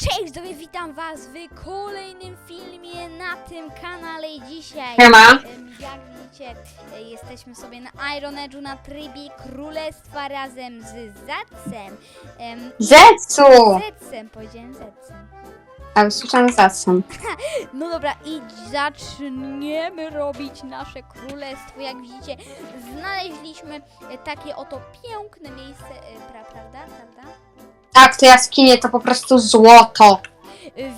Cześć, widzowie, witam was w kolejnym filmie na tym kanale i dzisiaj. Siema. em, Jak widzicie, e, jesteśmy sobie na Iron Age'u na trybie królestwa razem z Zacem. Em, Zetsu! Zecem, powiedziałem Zecem. A usłyszałam Zetsu. No dobra, i zaczniemy robić nasze królestwo. Jak widzicie, znaleźliśmy e, takie oto piękne miejsce, e, pra, prawda? Prawda? Tak, to jaskinie to po prostu złoto.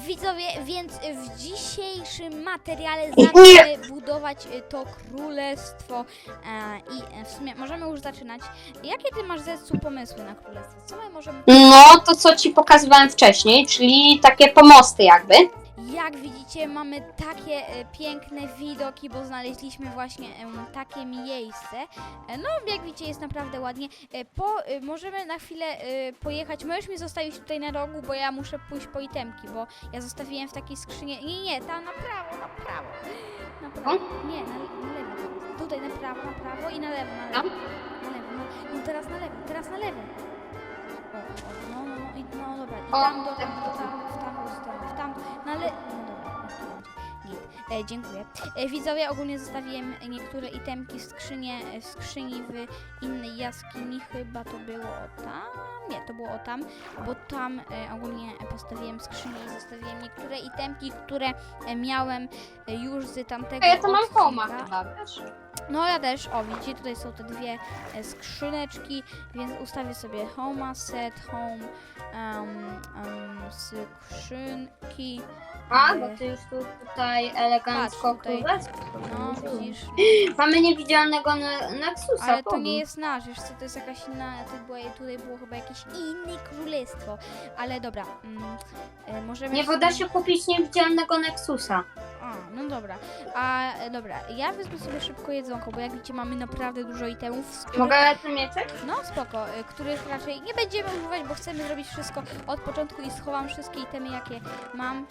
Widzowie, więc w dzisiejszym materiale Nie. zaczniemy budować y, to królestwo e, i e, w sumie możemy już zaczynać. Jakie ty masz Zetsu pomysły na królestwo? Co my możemy... No, to co ci pokazywałem wcześniej, czyli takie pomosty jakby. Jak widzicie mamy takie e, piękne widoki, bo znaleźliśmy właśnie takie miejsce. E, no jak widzicie jest naprawdę ładnie. E, po, możemy na chwilę pojechać, możesz mi zostawić tutaj na rogu, bo ja muszę pójść po itemki, bo ja zostawiłem w takiej skrzynie. Nie, nie, tam na prawo, na prawo. Na prawo. Nie, na, na lewo. Tutaj na prawo, na prawo i na lewo, na lewo. Na lewo, no, no teraz na lewo, teraz na lewo. O, o, no, no, no, no dobra. I tam do, do, tam, na le... No dobra. Git. E, dziękuję. E, widzowie, ogólnie zostawiłem niektóre itemki w skrzynie, e, w skrzyni w innej jaskini, chyba to było o tam, nie, to było o tam, bo tam e, ogólnie postawiłem skrzynię i zostawiłem niektóre itemki, które e, miałem e, już z tamtego A ja to mam odcinka. homa chyba, wiesz? No ja też, o widzicie, tutaj są te dwie e, skrzyneczki, więc ustawię sobie homa, set, home, um, um, skrzynki, A, bo ty już tu tutaj elegancko Patrz, tutaj. królestwo. no widzisz, Mamy niewidzialnego ne- Nexusa. ale to powiem. nie jest nasz, wiesz co, to jest jakaś inna, to było, tutaj było chyba jakieś inne królestwo, ale dobra, mm, e, możemy... Nie, bo da się kupić niewidzialnego Nexusa. A, no dobra, a e, dobra, ja wezmę sobie szybko jedzonko, bo jak widzicie mamy naprawdę dużo itemów, z których Mogę ten mieczek? No spoko, y, których raczej nie będziemy używać, bo chcemy zrobić wszystko od początku i schowam wszystkie itemy, jakie mam.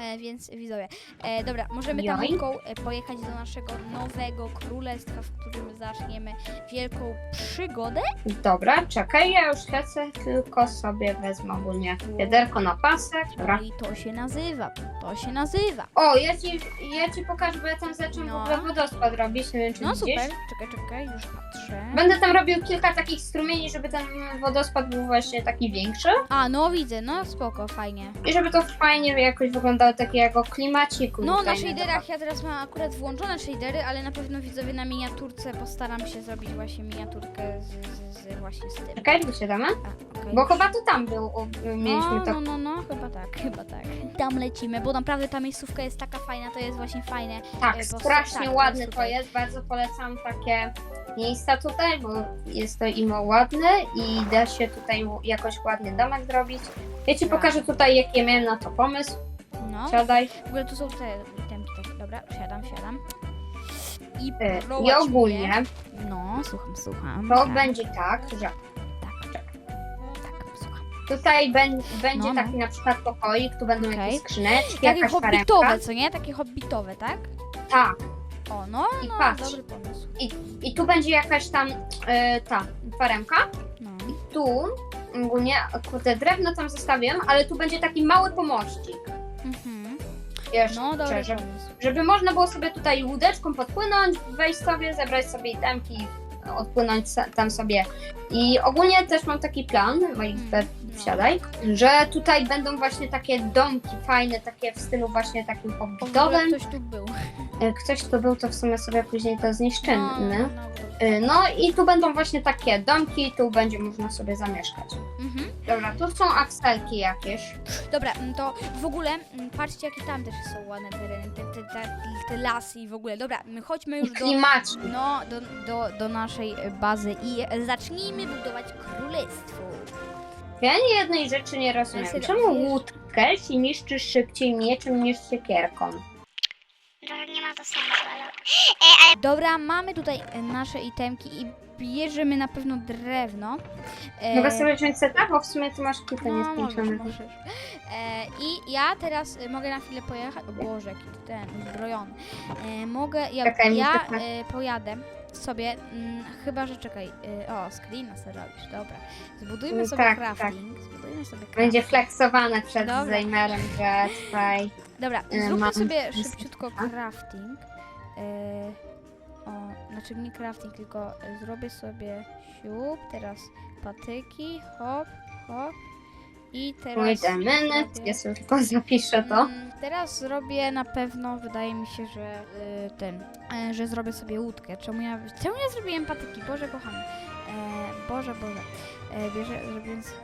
E, więc widzowie. E, dobra, możemy tam Joj. łódką, e, pojechać do naszego nowego królestwa, w którym zaczniemy wielką przygodę. Dobra, czekaj, ja już lecę, tylko sobie wezmę ogólnie wiaderko na pasek. Dobra. I to się nazywa, to się nazywa. O, ja ci, ja ci pokażę, bo ja tam zacząłem No. w ogóle wodospad robić, nie wiem czy No widzisz. super, czekaj, czekaj, już patrzę. Będę tam robił kilka takich strumieni, żeby ten wodospad był właśnie taki większy. A, no widzę, no spoko, fajnie. I żeby to fajnie jakoś wyglądało takiego klimaciku. No, na tutaj, shaderach ja teraz mam akurat włączone shadery, ale na pewno widzowie na miniaturce postaram się zrobić właśnie miniaturkę z, z, z właśnie z tym. Czekaj, wysiadamy? A, okej. Bo chyba to tam był, u- mieliśmy no, to. no, no, no, chyba tak, chyba tak. Tam lecimy, bo naprawdę ta miejscówka jest taka fajna, to jest właśnie fajne. Tak, e, bo- strasznie tak, ładne jest to tutaj. jest. Bardzo polecam takie miejsca tutaj, bo jest to imo ładne i da się tutaj jakoś ładny domek zrobić. Ja ci Tak. pokażę tutaj, jaki miałem na to pomysł. No, Siadaj. w ogóle tu są te takie, dobra, siadam, siadam. I prowadź I ogólnie mnie. No, słucham, słucham. to tak, będzie tak, że Tak, tak. Tutaj bę- będzie No, no. taki na przykład pokoik, tu będą Okej. jakieś skrzyneczki, Takie jakaś hobbitowe, co nie? Takie hobbitowe, tak? Tak. O, no, I no, patrz. dobry pomysł. I tu będzie jakaś tam y, ta faremka. No. Tu ogólnie, kurde, drewno tam zostawiłem, ale tu będzie taki mały pomościk. Mhm. Jeszcze, No, dobry żeby, pomysł. żeby można było sobie tutaj łódeczką podpłynąć, wejść sobie, zebrać sobie itemki, odpłynąć sa- tam sobie. I ogólnie też mam taki plan, Mm, no. wsiadaj, że tutaj będą właśnie takie domki fajne, takie w stylu właśnie takim hobbitowym. ktoś tu był. E, Ktoś tu był, to w sumie sobie później to zniszczymy. No, no, no, No i tu będą właśnie takie domki, tu będzie można sobie zamieszkać. mhm. Dobra, tu są akselki jakieś. Dobra, mm, to w ogóle mm, patrzcie jakie tam też są ładne tereny, te, te, te, te lasy i w ogóle. Dobra, my chodźmy już do, klimaci. no, do, do, do naszej e, bazy i e, zacznijmy budować królestwo. Ja nie jednej rzeczy nie rozumiem. serio, Czemu wiesz- łódkę się niszczy szybciej mieczem niż siekierką? Trochę nie ma to sensu, ale... Dobra, mamy tutaj e, nasze itemki i bierzemy na pewno drewno. E, Mogę sobie wziąć seta, bo w sumie ty masz kilka no, nieskończonych. możesz. E, I ja teraz e, mogę na chwilę pojechać. O Boże, jaki ten uzbrojony. E, mogę, ja, Czekaj, ja e, pojadę sobie, mm, chyba że czekaj, y, o, screena sobie robisz, dobra. Zbudujmy Mm, sobie tak, crafting, zbudujmy sobie crafting. Będzie flexowane przed Dobra. Zajmerem, że tutaj... Dobra, zróbmy mam- sobie szybciutko crafting. Y, o, znaczy nie crafting, tylko zrobię sobie siup, teraz patyki, hop, hop. I teraz... Minute, zrobię- ja sobie tylko zapiszę to. Mm, Teraz zrobię na pewno, wydaje mi się, że y, ten, y, że zrobię sobie łódkę. Czemu ja, czemu ja zrobiłem patyki? Boże kochany. Boże, Boże. E, bierze,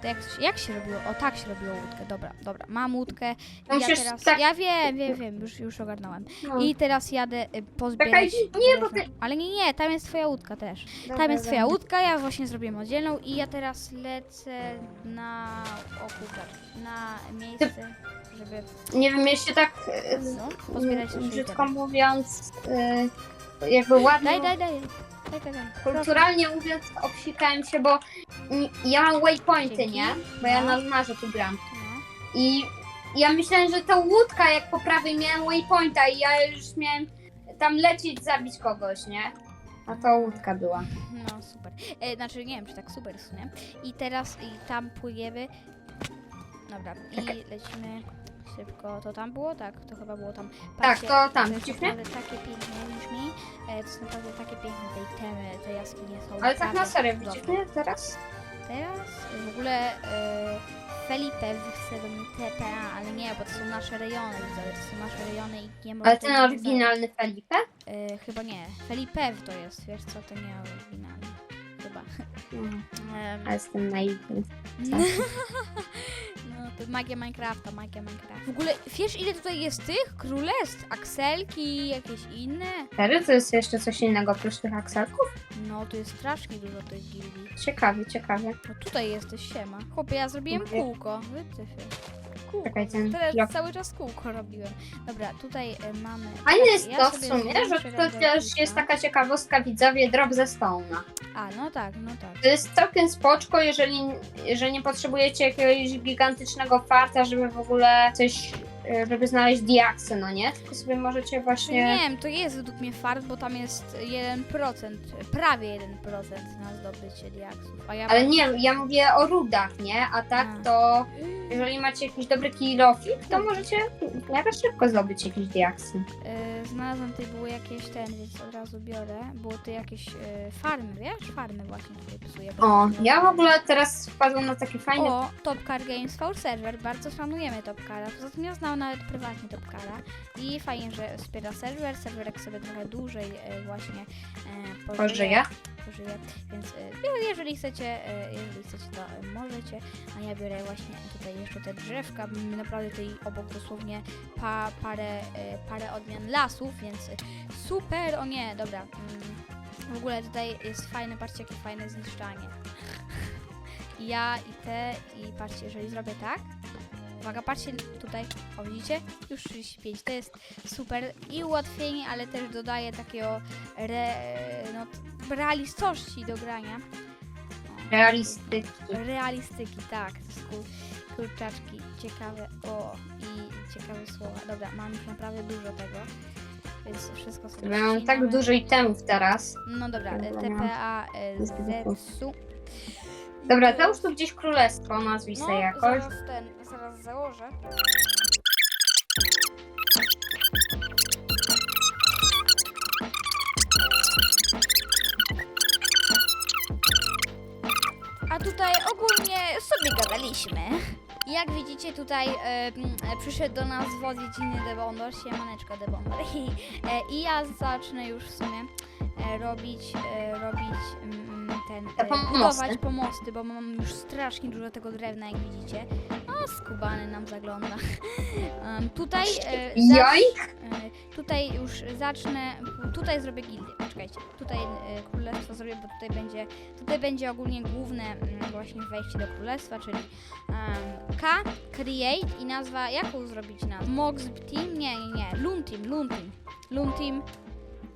to jak, jak się robiło? O, tak się robiło łódkę. Dobra, dobra. Mam łódkę. Ja Musisz teraz, tak- ja wiem, wiem, wiem, już, już ogarnąłem. No. I teraz jadę y, pozbierać... Czekaj, nie, bo drewno. Ale nie, nie, tam jest twoja łódka też. Dobra, Tam jest twoja łódka, ja właśnie zrobiłem oddzielną i ja teraz lecę na... O na miejsce, żeby... Nie wiem, jeśli tak z- No, pozbierać się brzydko mówiąc, e, jakby ładnie, Daj, daj, daj. Daj, daj. Proszę. kulturalnie mówiąc, obsikałem się, bo mm, ja mam waypointy, Dzięki. nie? Bo ja No. na zmarze tu gram. No. I ja myślałem, że to łódka, jak po prawej miałem waypointa i ja już miałem tam lecieć, zabić kogoś, nie? A to łódka była. No, super. E, znaczy, nie wiem, czy tak super w sumie. I teraz i tam płyniemy. Dobra, i lecimy szybko. To tam było? Tak, to chyba było tam. Tak, to tam, To jest naprawdę takie piękne, widzisz mnie? E, to są naprawdę takie piękne tej temy, te jaskinie są. Ale tak na naprawdę serio, cudowne. mnie teraz? Teraz w ogóle e, Felipe chce do mnie TPA, ale nie, bo to są nasze rejony, widzowie, to są nasze rejony i nie może Ale ten oryginalny Felipe? E, chyba nie. Felipew to jest, wiesz co, to nie oryginalny. Chyba. Em, A jestem naiwny. no, to magia Minecrafta, magia Minecrafta. W ogóle, wiesz ile tutaj jest tych królestw? Akselki, jakieś inne? Serio? To jest jeszcze coś innego oprócz tych akselków? No, tu jest strasznie dużo tych gildii. Ciekawie, ciekawie. No tutaj jesteś, siema. Chłopie, ja zrobiłem Mówię. kółko. Wytyfy. Kółko. Czekaj, ten Teraz blok. cały czas kółko robiłem. Dobra, tutaj e, mamy... Fajne jest Ja to w sobie sumie, że zwiększę to też jest taka ciekawostka widzowie drop ze Stone'a. A, no tak, no tak. To jest całkiem spoczko, jeżeli, jeżeli nie potrzebujecie jakiegoś gigantycznego farta, żeby w ogóle coś, e, żeby znaleźć diaksy, no nie? Tylko sobie możecie Czy właśnie... nie wiem, to jest według mnie fart, bo tam jest 1%, prawie 1% na zdobycie diaksów. A ja Ale nie, ja mówię o rudach, nie? A tak A. to jeżeli macie jakiś dobry kilofik, to możecie w miarę szybko zdobyć jakieś diaksy. y, znalazłam tutaj było jakieś ten, więc od razu biorę. Było tu jakieś y, farmy, wiesz? Farmy właśnie tutaj psuję. O, ja w ogóle teraz wpadłam na taki fajny... O, Topcar Games for Server, bardzo szanujemy Topcara. Poza tym ja nawet prywatnie Topcara i fajnie, że wspiera serwer. Serwerek sobie trochę dłużej e, właśnie e, pożyje. Pożyje. pożyje. Więc e, je- jeżeli chcecie, jeżeli chcecie, to możecie. A ja biorę właśnie tutaj jeszcze te drzewka. Naprawdę tutaj obok dosłownie pa, parę, parę odmian lasów, więc super. O nie, dobra. Mm, W ogóle tutaj jest fajne, patrzcie jakie fajne zniszczanie. Ja i te i patrzcie, jeżeli zrobię tak. Uwaga, patrzcie tutaj, o widzicie? Już 35, to jest super i ułatwienie, ale też dodaje takiego re, no, realistości do grania. Realistyki. Realistyki, tak, kur, kurczaczki, ciekawe, o i ciekawe słowa. Dobra, mam już naprawdę dużo tego, więc wszystko sobie mam tak dużo itemów teraz. No dobra, TPA z. Zetsu. Dobra, załóż tu gdzieś królestwo, nazwij No, sobie jakoś. zaraz ten, zaraz założę. A tutaj ogólnie sobie gadaliśmy. Jak widzicie tutaj e, m, e, przyszedł do nas zwodzić inny Debondor, siemaneczko Debondor I, e, i ja zacznę już w sumie e, robić, e, robić mm, ten, Te e, pomosty. budować pomosty, bo mam już strasznie dużo tego drewna, jak widzicie. O, skubany nam zagląda. Em, tutaj, e, e, tutaj już zacznę, tutaj zrobię gildię, poczekajcie, tutaj e, królestwo zrobię, bo tutaj będzie, tutaj będzie ogólnie główne mm, właśnie wejście do królestwa, czyli em, K, create i nazwa, jaką zrobić nazwę? Mox Team? Nie, nie, nie, Loon Team, Loon Team, Loon Team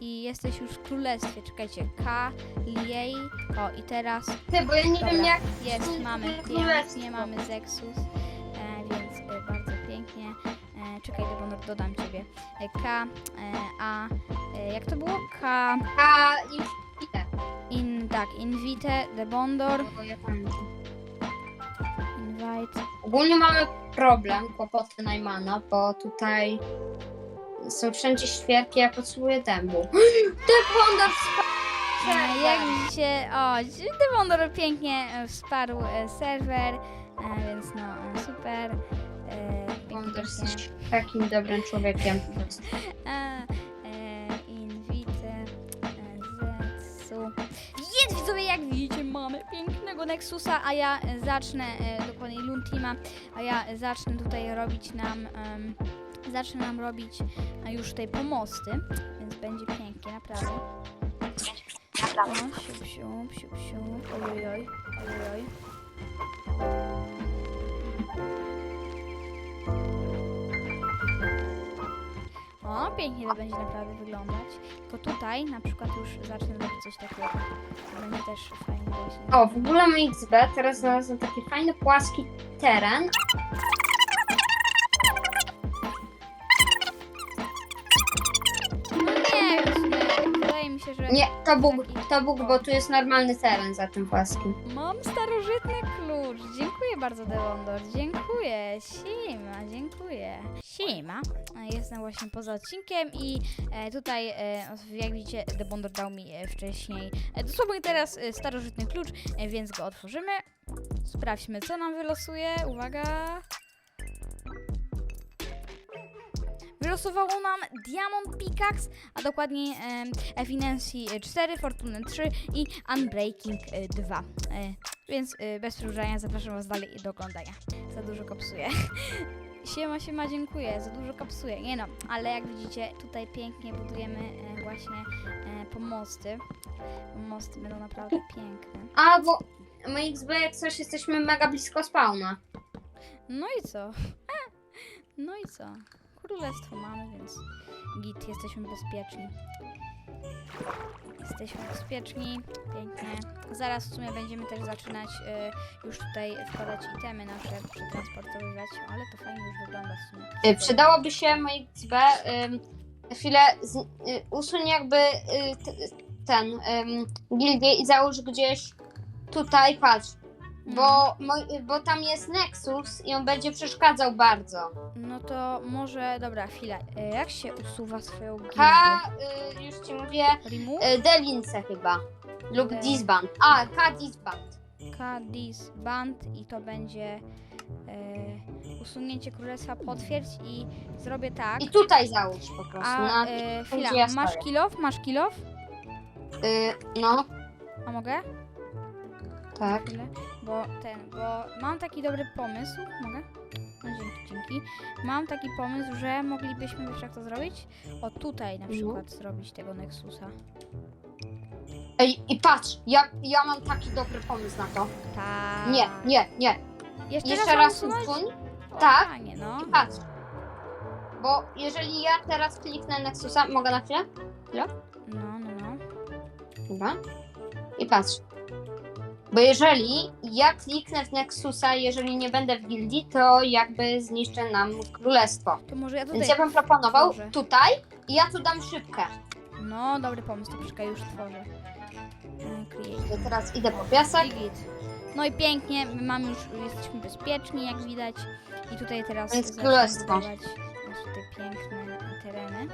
i jesteś już w królestwie, czekajcie, K, Liej, o i teraz Ty, bo ja nie Dobra, wiem jak... jest, mamy pięknie, mamy Zexus, e, więc e, bardzo pięknie. E, czekaj, Debonor, dodam ciebie. E, K, e, A, e, jak to było? K, A, już idę. tak, invite, debondor, Bo pamiętam. invite. Ogólnie mamy problem, kłopoty Najmana, bo tutaj są wszędzie świerki, ja potrzebuję dębu. Debondor E, Jak widzicie, o, debondor pięknie e, wsparł e, serwer, e, więc no, e, super. E, pięknie, jesteś takim dobrym człowiekiem. A, e, invite, e, zetsu. Jest widzowie, jak widzicie, mamy pięknego Nexusa, a ja e, zacznę, e, dokładniej Luntima, a ja zacznę tutaj robić nam, em, zacznę nam robić już tutaj pomosty, więc będzie pięknie, naprawdę. O, ojojoj, ojojoj. O, pięknie to będzie naprawdę wyglądać. Tylko tutaj na przykład już zacznę robić coś takiego. To będzie też fajnie właśnie. O, w ogóle my XB teraz znalazłem taki fajny, płaski teren. Nie, to Bóg, to Bóg, bo tu jest normalny teren za tym płaskim. mam starożytny klucz. Dziękuję bardzo, Deondor. Dziękuję. Siema, dziękuję. Siema. E, Jestem właśnie poza odcinkiem i e, tutaj, e, jak widzicie, Debondor dał mi e, wcześniej e, dosłownie teraz e, starożytny klucz, e, więc go otworzymy. Sprawdźmy, co nam wylosuje. Uwaga. Wylosowało nam Diamond Pickaxe, a dokładnie e, Efficiency 4, Fortune 3 i Unbreaking e, 2. E, więc e, bez przedłużania zapraszam Was dalej do oglądania. Za dużo kapsuję. Siema, siema, dziękuję. Za dużo kapsuję. Nie no, ale jak widzicie, tutaj pięknie budujemy e, właśnie e, pomosty. Pomosty będą naprawdę piękne. A, bo my XB jak coś jesteśmy mega blisko spawna. No i co? No i co? Królestwo mamy, więc git, jesteśmy bezpieczni. Jesteśmy bezpieczni, pięknie. Zaraz w sumie będziemy też zaczynać y, już tutaj wkładać itemy nasze, przetransportowywać, ale to fajnie już wygląda w sumie. Y, Przydałoby się my XB ym, chwilę z, y, usuń jakby y, t, ten ym, gildię i załóż gdzieś tutaj, patrz. Bo, moi, bo tam jest Nexus i on będzie przeszkadzał bardzo. No to może, dobra, chwila. Y, jak się usuwa swoją gildię? K, y, już ci mówię, Remove? y, Delince chyba. Lub Del- Disband. A, K Disband. K, dis, band i to będzie y, usunięcie królestwa, potwierdź i zrobię tak. I tutaj załóż po prostu. A na, gdzie chwila, ja masz stoję. kilof? Masz kilof? y, no, A mogę? tak. Chwilę, bo ten, bo mam taki dobry pomysł. Mogę? No dzięki, dzięki. Mam taki pomysł, że moglibyśmy, wiesz jak to zrobić? O tutaj na Mhm. przykład zrobić tego Nexusa. Ej, i patrz, ja, ja mam taki dobry pomysł na to. Tak. Nie, nie, nie. Jeszcze, Jeszcze raz usunąć? usuń. O, tak. Fajnie, no. I patrz. Bo jeżeli ja teraz kliknę Nexusa, mogę na chwilę? No, no, no. Dobra. I patrz. Bo jeżeli ja kliknę w Nexusa, jeżeli nie będę w gildii, to jakby zniszczę nam królestwo. To może ja tutaj... Więc ja bym proponował Dobrze. tutaj i ja tu dam szybkę. No, dobry pomysł, to poczekaj, już tworzę. E, Create. Ja teraz idę po piasek. I git. No i pięknie, my mamy już, jesteśmy bezpieczni, jak widać. I tutaj teraz zaczniemy królestwo. budować nasze tutaj piękne tereny.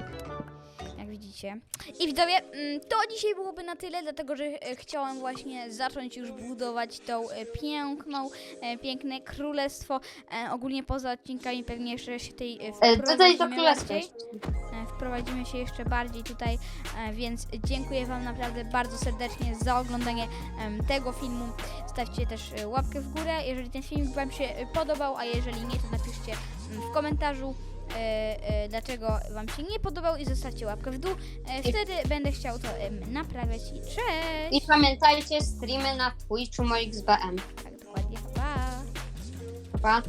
Widzicie. I widzowie, mm, to dzisiaj byłoby na tyle, dlatego że e, chciałam właśnie zacząć już budować tą e, piękną, e, piękne królestwo. Ogólnie poza odcinkami pewnie jeszcze się tej Tutaj to wprowadzimy królestwo. wprowadzimy się jeszcze bardziej tutaj, więc dziękuję Wam naprawdę bardzo serdecznie za oglądanie tego filmu. Stawcie też łapkę w górę, jeżeli ten film Wam się podobał, a jeżeli nie, to napiszcie mm, w komentarzu. E, e, Dlaczego Wam się nie podobał i zostawcie łapkę w dół. E, Wtedy będę chciał to em, naprawiać i cześć! I pamiętajcie, streamy na Twitchu MoXBM. Tak, dokładnie. Pa! Pa.